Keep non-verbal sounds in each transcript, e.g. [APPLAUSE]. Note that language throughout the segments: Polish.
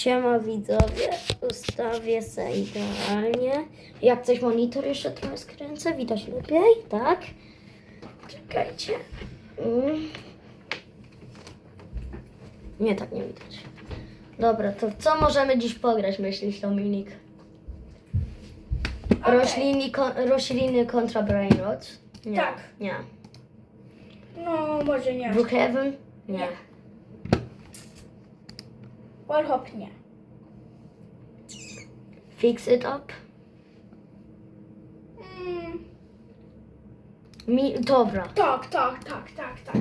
Siema widzowie, ustawię se idealnie. Jak coś monitor jeszcze trochę skręcę, widać lepiej, tak? Czekajcie. Mm. Nie, tak nie widać. Dobra, to co możemy dziś pograć, myślisz Dominik? Okej. Rośliny, kon, rośliny kontra Brainrot? Nie. Tak. Nie. No, może nie. Brookhaven? Nie. Nie. Wallhop nie. Fix it up? Mm, Mi, dobra. tak, tak, tak, tak, tak.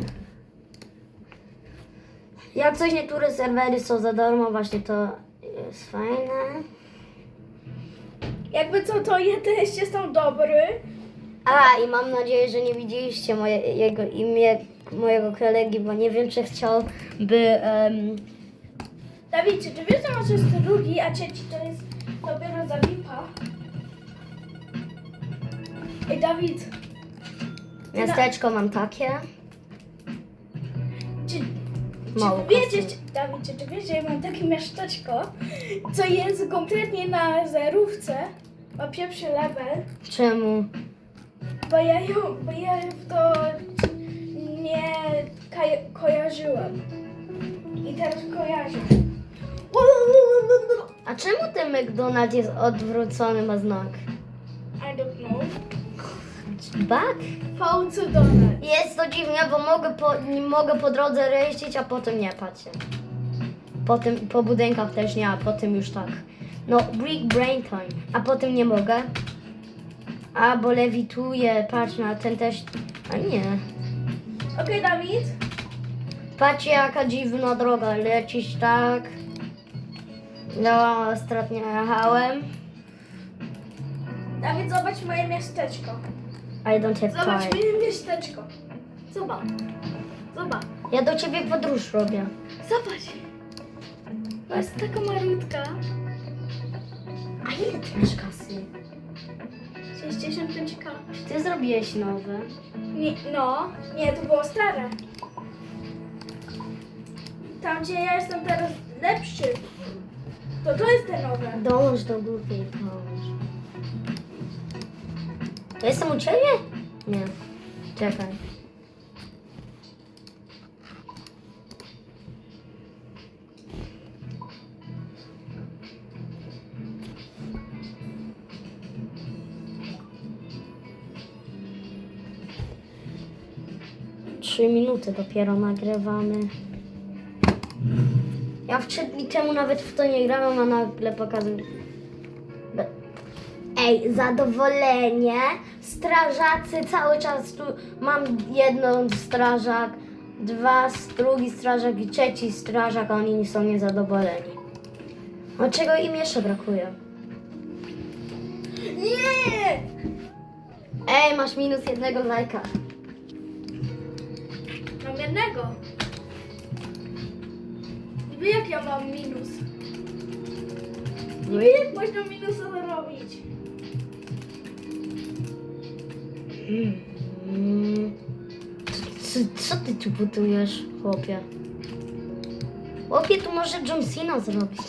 Jak coś niektóre serwery są za darmo, właśnie to jest fajne. Jakby co, to ja też jestem dobry. A, i mam nadzieję, że nie widzieliście moje, jego imię, mojego kolegi, bo nie wiem, czy chciałby... em, Dawid, czy ty wiesz, że jest drugi, a trzeci to jest dopiero za VIPa? Ej, Dawid, miasteczko mam takie. czy, Mało czy wiecie, czy, Dawid, czy ty wiesz, że ja mam takie miasteczko, co jest kompletnie na zerówce, ma pierwszy level, Czemu? bo ja, ją, bo ja w to nie kaj- kojarzyłem. I teraz kojarzę. A czemu ten McDonald's jest odwrócony, ma znak? I don't know. Back? Fałcu Donald. Jest to dziwne, bo mogę po, mogę po drodze jeździć, a potem nie, patrzcie. Potem, po budynkach też nie, a potem już tak. No, Brick Brain Time, a potem nie mogę. A, bo lewituję, patrz na ten też, a nie. Okej, Dawid. Patrzcie jaka dziwna droga, lecisz tak. No, ostatnio jechałem. Dawid, zobacz moje miasteczko. I don't have Zobacz time. moje miasteczko. Zobacz. Zobacz. Ja do ciebie podróż robię. Zobacz. To jest taka malutka. A ile ty masz kasy? 65k. Czy ty zrobiłeś nowe? Nie, no, nie, to było stare. Tam, gdzie ja jestem teraz lepszy, to to jest te nowe. Dąż do. To jestem u ciebie? Nie. Czekaj. Trzy minuty dopiero nagrywamy. W trzy dni temu nawet w to nie grałem, a nagle pokazuję. Ej, zadowolenie. Strażacy cały czas tu mam jedną strażak, dwa, drugi strażak i trzeci strażak, a oni są niezadowoleni. A czego im jeszcze brakuje? Nie! Ej, masz minus jednego lajka. Mam jednego. Niby jak ja mam minus? Niby jak można minusa zarobić? Mm. Co, co ty tu budujesz, chłopie? Chłopie, tu może John Cena zrobić.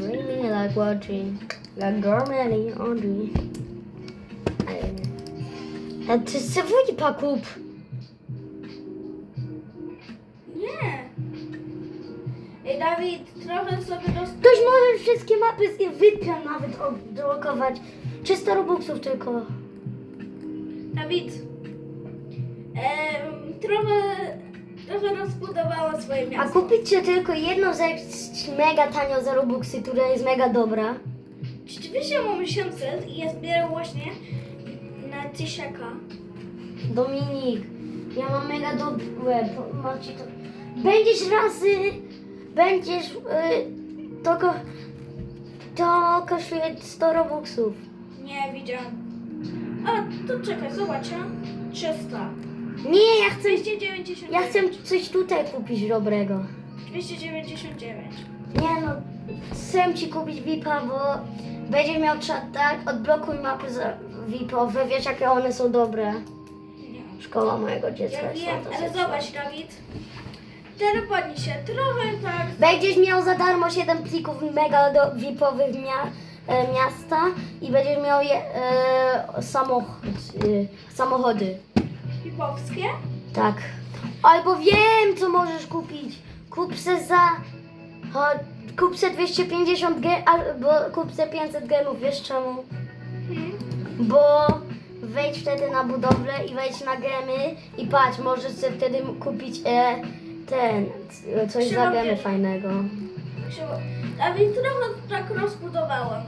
Really like watching like Germany Audrey. A ty se wujipa kup. Dawid, trochę sobie roz... Ktoś może wszystkie mapy z wypian nawet odblokować. 300 robuxów tylko. Dawid, em, trochę, trochę rozbudowała swoje A miasto. kupicie tylko jedną rzecz mega tanio za robuxy, która jest mega dobra. Rzeczywiście mam 700 i ja zbieram właśnie na tysiaka. Dominik, ja mam mega dobre. Macie to. Będziesz razy. Będziesz. Y, to, ko, to kosztuje 100 robuxów. Nie, widziałam. A, to czekaj, zobacz, a? 300. Nie, ja chcę. 299. Ja chcę coś tutaj kupić dobrego. 299. Nie no, chcę ci kupić VIPa, bo będzie miał czat, tak? Odblokuj mapy za VIPowe, wiesz jakie one są dobre. Szkoła mojego dziecka Ja jest wiem, ale fantastyczna. zobacz, Dawid. Podnieś się trochę tak. Będziesz miał za darmo 7 plików mega do VIP-owych mia e, miasta i będziesz miał je, e, samochód, e, samochody. Pipowskie. Tak. Albo wiem, co możesz kupić. Kup se za. O, kup se 250 ge, albo kup se 500 gemów. Wiesz czemu? Hmm. Bo wejdź wtedy na budowlę i wejdź na gemy i patrz, możesz sobie wtedy kupić e, ten, coś za Trzeba gemy wiesz. fajnego. Krzywo. Dawid, trochę tak rozbudowałam.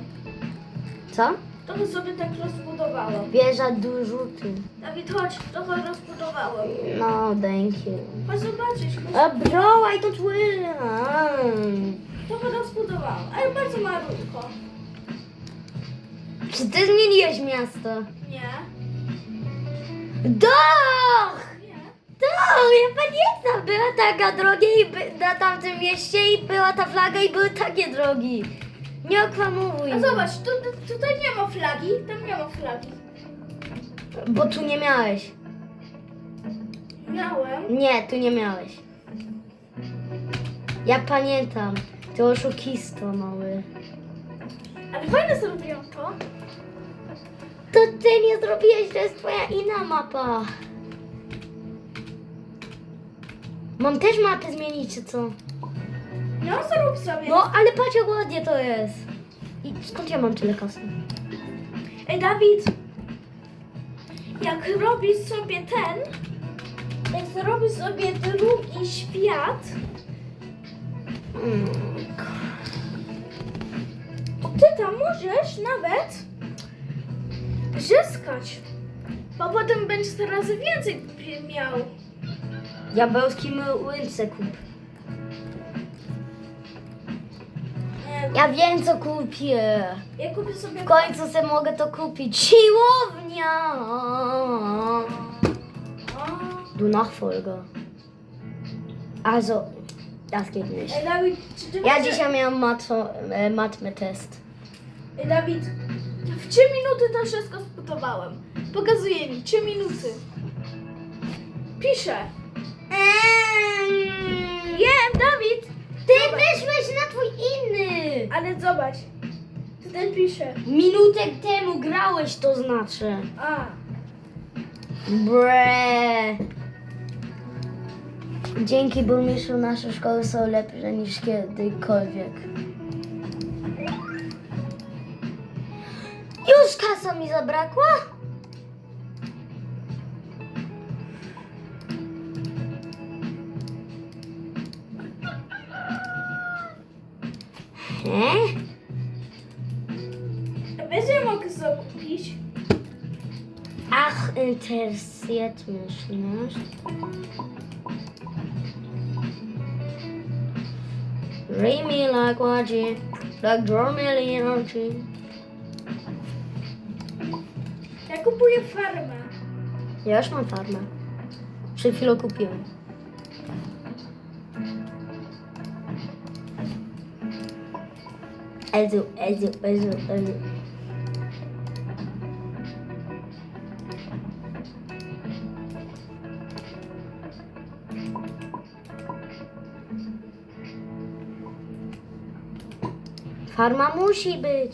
Co? Trochę sobie tak rozbudowałam. Wieża do rzutu. Dawid, chodź, trochę rozbudowałam. No, thank you. Chodź zobaczyć. A bro, I don't will. Trochę rozbudowałam, ale bardzo malutko. Czy ty zmieniłeś miasto? Nie? Doch! To, ja pamiętam, była taka droga i by, na tamtym mieście i była ta flaga i były takie drogi. Nie okłamujmy. A zobacz, tu, tu, tutaj nie ma flagi, tam nie ma flagi. Bo tu nie miałeś. Miałem. Nie, tu nie miałeś. Ja pamiętam. Ty oszukisto mały. Ale fajne zrobiłam to. To ty nie zrobiłeś, to jest twoja inna mapa. Mam też mapę zmienić, czy co? No, zrób sobie. No, ale patrz jak ładnie to jest. I skąd ja mam tyle kasy? Ej, Dawid, jak robisz sobie ten, jak zrobisz sobie drugi świat, Mm. to ty tam możesz nawet zyskać. Bo potem będziesz coraz więcej miał. Diabelski młynce kup. Ja wiem co kupię. Ja kupię sobie... W końcu sobie mogę to kupić. Siłownia! Du Nachfolger. Also, das geht nicht. Ej, Dawid, czy ty Ja dzisiaj miałam matwo, e, matmy test. Ej, Dawid, w 3 minuty to wszystko sputowałem. Pokazuję mi, 3 minuty. Piszę. Wiem, Dawid, Ty wyszłeś na twój inny! ale zobacz. Tutaj piszę. Minutę temu grałeś, to znaczy. A, Bre. Dzięki burmistrzu nasze szkoły są lepsze niż kiedykolwiek. Już kasa mi zabrakła? He? wiesz, że mogę sobie kupić? Ach, interessiert mich nicht. Read me like watching, like draw me energy. Ja kupuję farmę. Ja już mam farmę. Przed chwilą kupiłem. Ezu, ezu, ezu, ezu. Farma musi być.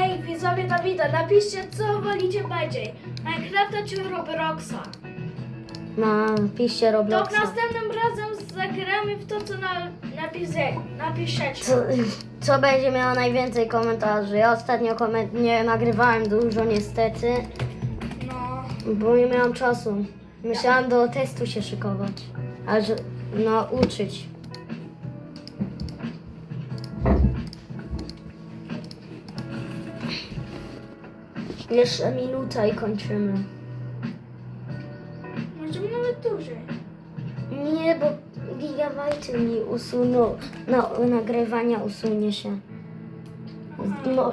Ej, widzowie Dawida, napiszcie, co wolicie bardziej. Minecrafta czy Robloxa? Napiszcie To Robloxa. następnym razem zagramy w to, co na, napisze, napiszecie. Co, co będzie miało najwięcej komentarzy? Ja ostatnio koment- nie nagrywałem dużo niestety, No. bo nie miałam czasu. Musiałam do testu się szykować, aż no uczyć. Jeszcze minuta i kończymy. Możemy nawet dłużej. Bo gigabajty mi usuną, no, nagrywania usunie się. No,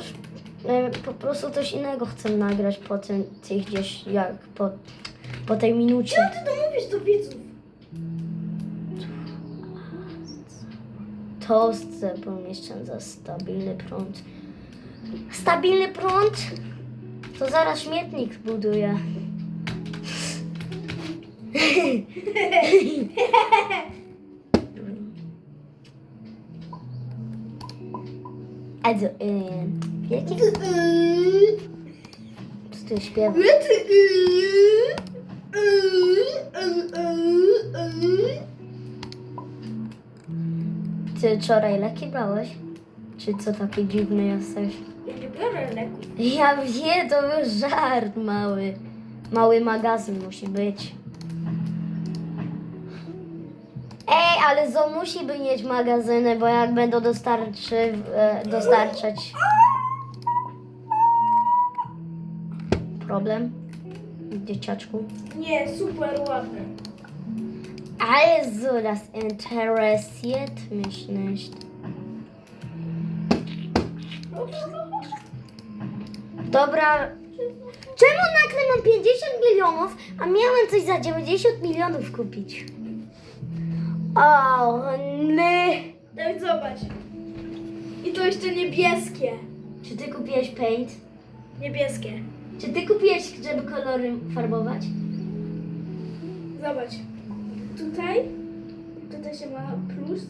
e, po prostu coś innego chcę nagrać po tym, tych gdzieś, jak po, po tej minucie. Co ty to mówisz do widzów? Toastce pomieszczam za stabilny prąd. Stabilny prąd? To zaraz śmietnik zbuduję. [LAUGHS] [LAUGHS] Also, y, jaki... Co ty śpiewa? Ty wczoraj leki brałeś? Czy co taki dziwny jesteś? Ja nie biorę leków. Ja wiem, to był żart mały. Mały magazyn musi być. Ej, ale zo musi by mieć magazyny, bo jak będą dostarczy, e, dostarczać... Problem? Dzieciaczku? Nie, super ładny. Also, das interessiert mich nicht. Dobra. Czemu nagle mam 50 milionów, a miałem coś za 90 milionów kupić? O, nie. Dawid, zobacz. I to jeszcze niebieskie. Czy ty kupiłeś paint? Niebieskie. Czy ty kupiłeś, żeby kolory farbować? Zobacz. Tutaj, tutaj się ma plus,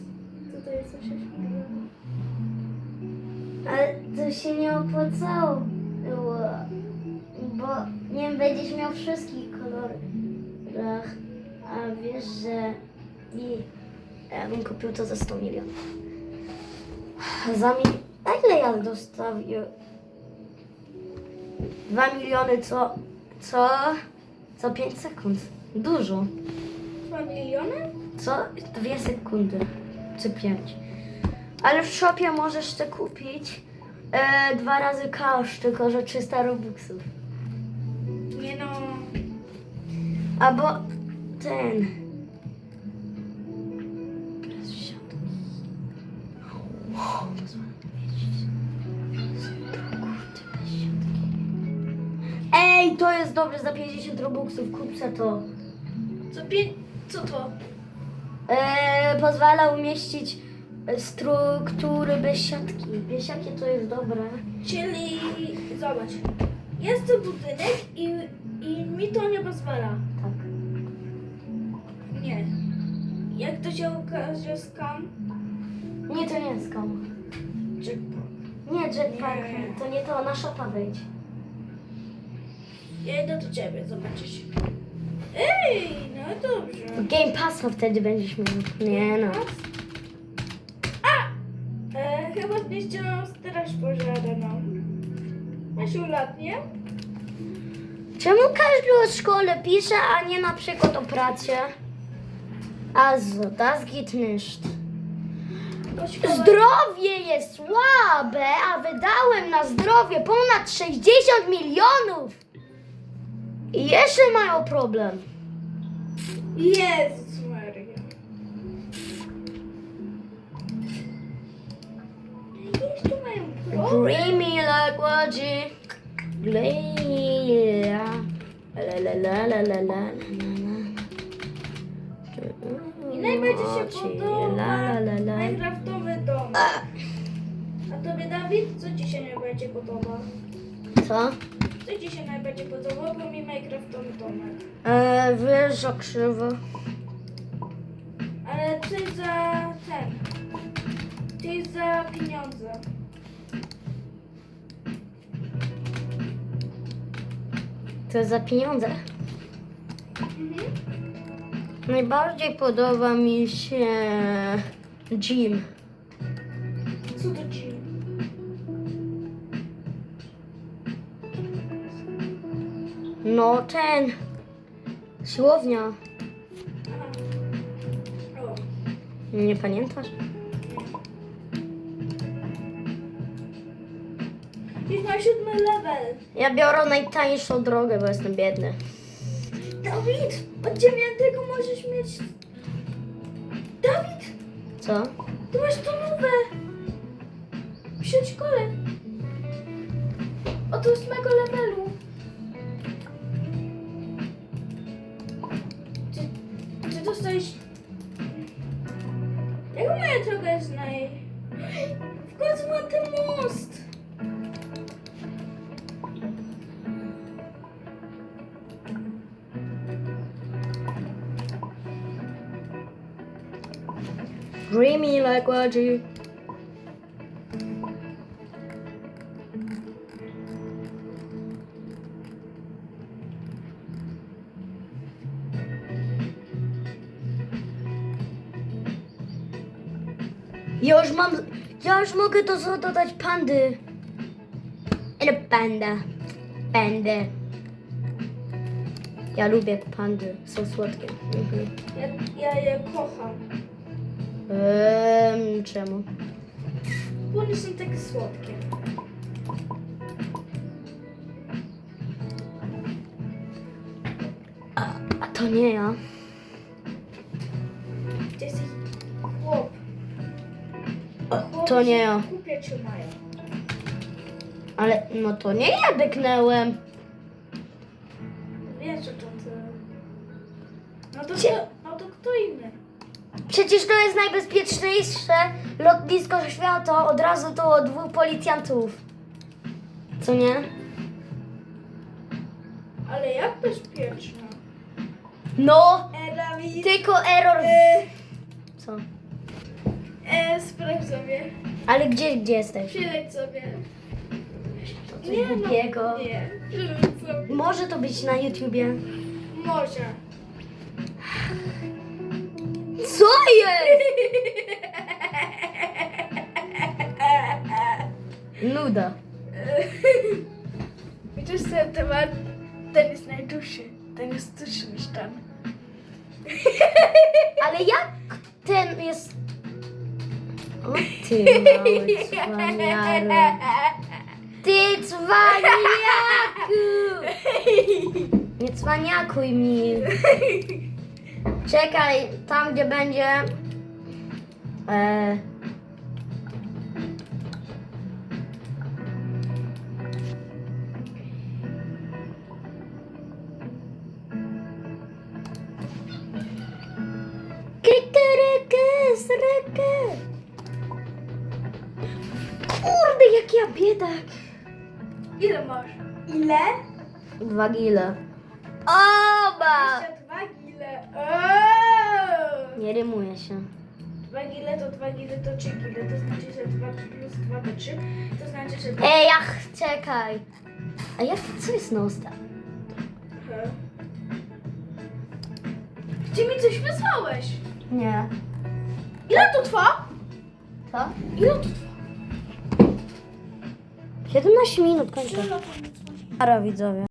tutaj jest 6 milionów. Ale to się nie opłacało, bo nie będziesz miał wszystkich kolorach, a wiesz, że i ja bym kupił to za 100 milionów. Za mi... A ile ja dostawię? 2 miliony co... co... co 5 sekund. Dużo. 2 miliony? Co? Dwie sekundy. Czy pięć. Ale w shopie możesz to kupić e, dwa razy cash, tylko że 300 robuxów. Nie no. Albo ten. Ej, to jest dobre za 50 robuxów, kup se to. Co, pię... Co to? E, pozwala umieścić struktury bez siatki. Wiesz jakie to jest dobre? Czyli, zobacz. Jest to budynek i, i mi to nie pozwala. Tak. Nie. Jak to się okaże skam? Nie, to nie jest skam. Jackpot. Nie, jetpack, Nie. to nie to, na shopa wejdź. Ja idę do ciebie, zobaczysz. Ej, no dobrze. Game Passa wtedy będziesz miał. Nie no. A! E, chyba zniszczoną straż pożarną. Masz lat, nie? Czemu każdy o szkole pisze, a nie na przykład o pracy? Also, das geht nicht. Zdrowie jest słabe, a wydałem na zdrowie ponad 60 milionów. I jeszcze mają problem. Jezus Maria. Jeszcze mają problem? Dreamy like łodzi. Leila. La la la la la la. I najbardziej się podoba. Minecraftowy dom. A tobie Dawid, co ci się najbardziej podoba? Co? Co ci się najbardziej podoba? Bo mi Minecraftowy domek. E, wiesz, że krzywo. Ale ty za ten. Ty za pieniądze. To za pieniądze. Mhm. Najbardziej podoba mi się gym. Co to ci? No ten. Siłownia. Nie pamiętasz? Dziś ma siódmy level. Ja biorę najtańszą drogę, bo jestem biedny. Dawid, od dziewiątego możesz mieć... Dawid, Co? ty masz to nowe. W przedszkole. Od ósmego levelu. nadzieję. Ja już mam. Ja już mogę to złoto dać pandy. Ale panda. Pandę. Ja lubię pandy, są słodkie. Mhm. Ja, ja je kocham. Ehm, czemu? Bo one są takie słodkie. A, a to nie ja. Ty jesteś chłop. To nie ja. Kupię cię mają. Ale no to nie ja byknęłem. Przecież to jest najbezpieczniejsze lotnisko świata. Od razu to dwóch policjantów. Co nie? Ale jak bezpieczna? No, tylko error. E, Co? e, sprawdź sobie. Ale gdzie, gdzie jesteś? Przyleć sobie. Coś głupiego. No, nie. Przyleć sobie. Może to być na YouTubie. Może. Co jest? Nuda. Widzisz ten temat? Ten jest najdłuższy. Ten jest dłuższy niż ten. Ale jak ten jest... O ty mały cwaniaro. Ty cwaniaku! Nie cwaniakuj mi. Czekaj, tam gdzie będzie... E... Kurde, jak ja biedak. Ile masz? Ile? Dwa gile. Oba! 22 gile. Oh! Nie rymuje się. 2 gile to 2 gile to 3 gile. To znaczy, że 2 plus 2 to 3. To znaczy, że... Ej, ach, czekaj. A jak, co jest nosta? Aha. Ty mi coś wysłałeś. Nie. Ile to trwa? Co? Ile to trwa? 17 minut kończę. Ara widzowie.